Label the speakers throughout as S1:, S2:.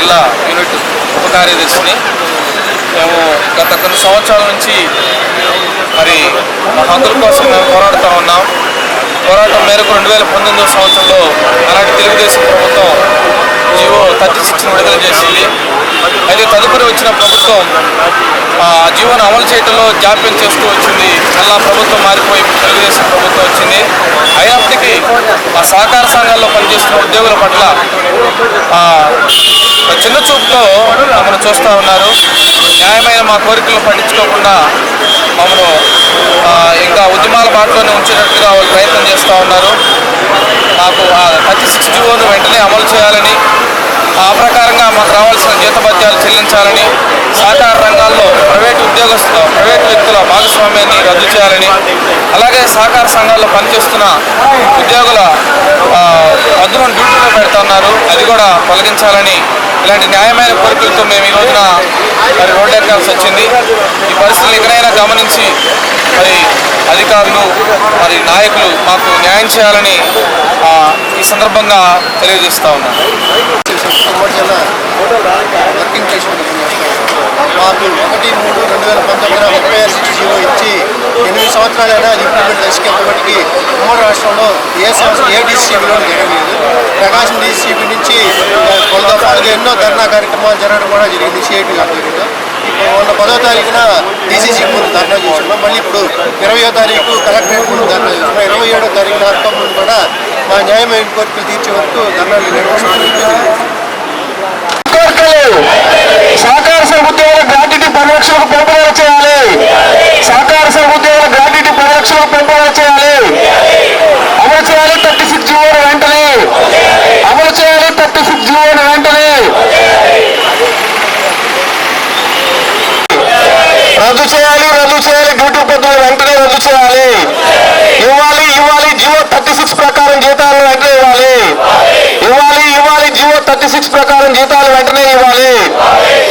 S1: జిల్లా యూనిట్ ఉప కార్యదర్శిని. మేము గత కొన్ని సంవత్సరాల నుంచి మరి మా హక్కుల కోసం మేము పోరాడుతూ ఉన్నాం. పోరాటం మేరకు రెండు వేల పంతొమ్మిదవ సంవత్సరంలో అలాంటి తెలుగుదేశం ప్రభుత్వం జియో థర్టీ సిక్స్ని విడుదల చేసింది. అయితే తదుపరి వచ్చిన ప్రభుత్వం ఆ జీవోను అమలు చేయడంలో జాప్యం చేస్తూ వచ్చింది. మళ్ళా ప్రభుత్వం మారిపోయి తెలుగుదేశం ప్రభుత్వం వచ్చింది. అయినప్పటికీ ఆ సహకార సంఘాల్లో పనిచేస్తున్న ఉద్యోగుల పట్ల చిన్న చూపుతో మమ్మల్ని చూస్తూ ఉన్నారు. న్యాయమైన మా కోరికలను పట్టించుకోకుండా మమ్మల్ని ఇంకా ఉద్యమాల బాటలోనే ఉంచేటట్టుగా వాళ్ళు ప్రయత్నం చేస్తూ ఉన్నారు. మాకు ఆ థర్టీ సిక్స్ జీవోను వెంటనే అమలు చేయాలని ఆ ప్రకారంగా మాకు రావాల్సిన జీతభత్యాలు చెల్లించాలని సహకార రంగాల్లో ప్రైవేటు ఉద్యోగస్తుల ప్రైవేటు వ్యక్తుల భాగస్వామ్యాన్ని రద్దు చేయాలని. అలాగే సహకార సంఘాల్లో పనిచేస్తున్న ఉద్యోగుల ఆ, పద్దులను డ్యూటీలో పెడుతున్నారు. అది కూడా తొలగించాలని ఇలాంటి న్యాయమైన కోరికలతో మేము ఈ రోజున మరి రోడ్డు ఎక్కాల్సి వచ్చింది. ఈ పరిస్థితులు ఎక్కడైనా గమనించి మరి అధికారులు మరి నాయకులు మాకు న్యాయం చేయాలని ఈ సందర్భంగా తెలియజేస్తా ఉన్నాను
S2: వర్కింగ్ మాకు ఒకటి మూడు రెండు వేల సంవత్సరాలైనా అది ఇంప్లిమెంట్ దశకెళ్ళబట్టి ఉమ్మడి రాష్ట్రంలో ఏ సంవత్సరం ఏ డీసీబీలో జరగలేదు. ప్రకాశం డీసీబీ నుంచి వంద దఫాలుగా ఎన్నో ధర్నా కార్యక్రమాలు జరగడం కూడా జరిగింది సిఐటి ఆధ్వర్యంలో. మొన్న పదో తారీఖున డీసీసీ ముందు ధర్నా చేస్తున్నాం. మళ్ళీ ఇప్పుడు ఇరవయో తారీఖు కలెక్టరేట్ ముందు ధర్నా చేస్తున్నాం. ఇరవై ఏడో తారీఖున అర్థం ముందు కూడా మా న్యాయమైన కోరికలు తీర్చే వరకు ధర్నాలు నిర్వహిస్తున్నాం
S3: కోరికలు సహకార సంఘ ఉద్యోగుల గ్రాట్యుటీ పరిరక్షణకు పెంపుదల చేయాలి సహకార సంఘ ఉద్యోగుల గ్రాట్యుటీ పరిరక్షణకు పెంపుదల చేయాలి అమలు చేయాలి థర్టీ సిక్స్ జీవోను వెంటనే అమలు చేయాలి థర్టీ సిక్స్ జీవోను వెంటనే రద్దు చేయాలి రద్దు చేయాలి డ్యూటీ పద్ధతులు వెంటనే రద్దు చేయాలి ఇవ్వాలి ఇవ్వాలి జియో థర్టీ సిక్స్ ప్రకారం జీతాలను వెంటనే ఇవ్వాలి ఇవ్వాలి ఇవ్వాలి జియో ప్రకారం జీతాలు వెంటనే ఇవ్వాలి.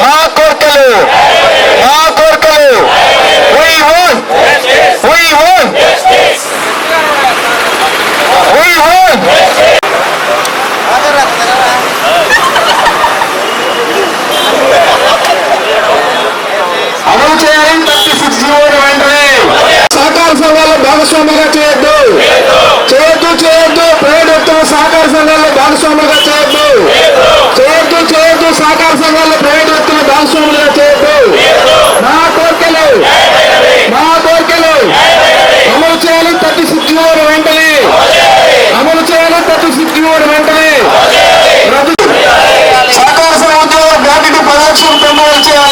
S3: మా కోర్కెలు మా కోర్కెలు. We want. We want. We want. అమలు చేయాలి. థర్టీ సిక్స్ వెంటనే. సహకార సంఘాల్లో చేయొద్దు. చేయొద్దు చేయొద్దు. ప్రైవేట్ వ్యక్తులు సహకార సంఘాల్లో భాగస్వాములుగా చేయొద్దు. సహకార సంఘాల్లో ప్రైవేట్ వ్యక్తులు భాగస్వాములుగా చేయొద్దు. నా కోరికలు. నా కోరికలు. అమలు చేయాలి థర్టీ సిద్ధి ఓడి వెంటనే. అమలు చేయాలి థర్టీ సిద్ధి ఓడి వెంటనే సహకార సంఘాలు ఉద్యోగుల బ్యాంకు పది పెంపు చేయాలి